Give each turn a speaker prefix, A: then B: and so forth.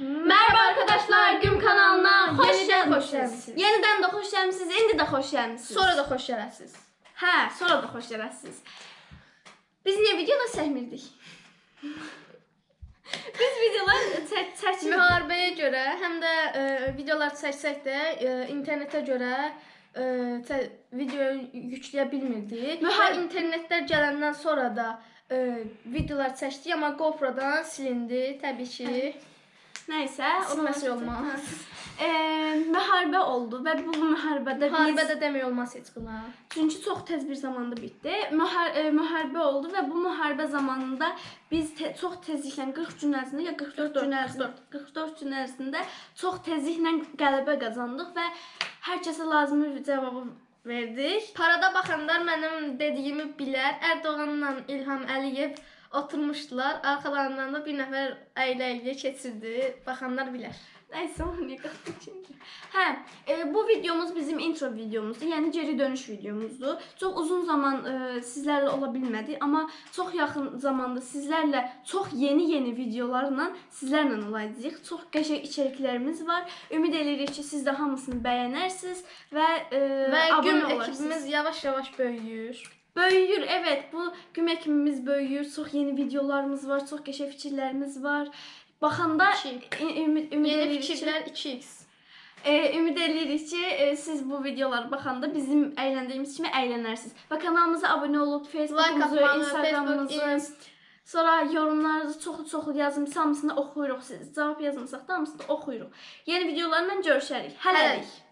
A: Merhaba arkadaşlar, Güm kanalına hoş
B: Yeniden
A: geldiniz. Yeniden de hoş gelmişsiniz, indi de hoş gelmişsiniz.
B: Sonra da xoş gələsiniz.
A: Hə, sonra da xoş gələsiniz. Biz niyə video da çəkmirdik? Biz videolar çək çəkmirik.
B: Müharibəyə görə, həm də e, videolar çəksək də e, internetə görə e, çə- video yükləyə bilmirdik.
A: Mühar-
B: Və internetlər gələndən sonra da e, videolar çəkdik, amma GoPro-dan silindi təbii ki.
A: Nəysə,
B: O məsələ
A: sonra-
B: olmaz.
A: Eee, müharibə oldu və bu müharibədə biz
B: Müharibədə demək olmaz heç buna.
A: Çünki çox tez bir zamanda bitdi. Mühar e, müharibə oldu və bu müharibə zamanında biz te çox tezliklə 40 gün ərzində ya 44 gün ərzində 44 gün ərzində çox tezliklə qələbə qazandıq və hər kəsə lazımi cavabı verdik.
B: Parada baxanlar mənim dediyimi bilər. Ərdoğanla İlham Əliyev oturmuşdular. Arxalarından da bir nəfər əylə-əylə keçirdi. Baxanlar bilər.
A: Nəysə, onu qatdıq şimdi? Hə, e, bu videomuz bizim intro videomuzdur. Yəni geri dönüş videomuzdur. Çox uzun zaman e, sizlərlə ola bilmədik, amma çox yaxın zamanda sizlərlə çox yeni-yeni videolarla sizlərlə olacağıq. Çox qəşəng içəriklərimiz var. Ümid edirik ki, siz də hamısını bəyənərsiniz və e,
B: Və gün ekibimiz yavaş-yavaş böyüyür.
A: Böyüyür, evet. Bu güm ekibimiz böyüyür. Çox yeni videolarımız var, çox qəşəng fikirlərimiz var. Baxanda ümid, ümid
B: Yeni
A: edirik ki,
B: fikirlər 2x.
A: e, ümid edirik ki, e, siz bu videoları baxanda bizim əyləndiğimiz kimi əylənərsiniz. Və kanalımıza abunə olub,
B: Like
A: Facebookumuzu,
B: atmağı,
A: Instagramımızı,
B: Facebook,
A: sonra yorumlarınızı çoxlu-çoxlu yazın. Hamısını oxuyuruq. Siz cavab yazmısaq da hamısını oxuyuruq. Yeni videolarla görüşərik. Hələlik.
B: Hələlik.